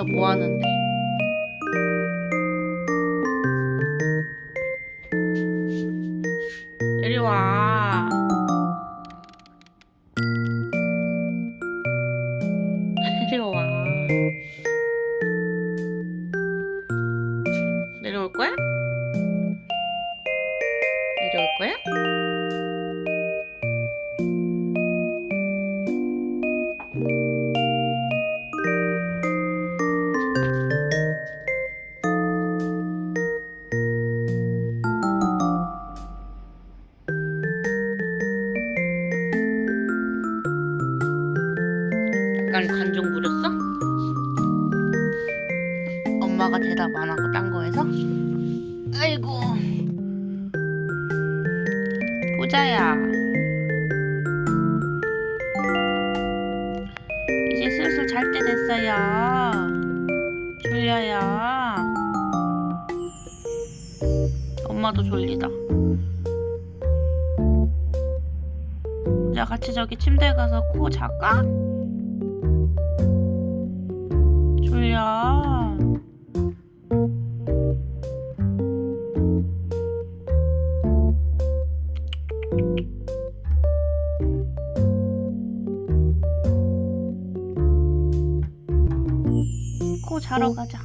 여기서 뭐 하는데? 이리 와. 이리 와. 내려올 거야? 내려올 거야? 약간 간종 부렸어? 엄마가 대답 안 하고 딴 거에서? 아이고 보자야 이제 슬슬 잘 때 됐어요 졸려요 엄마도 졸리다 자 같이 저기 침대에 가서 코 잘까? 자러 가자.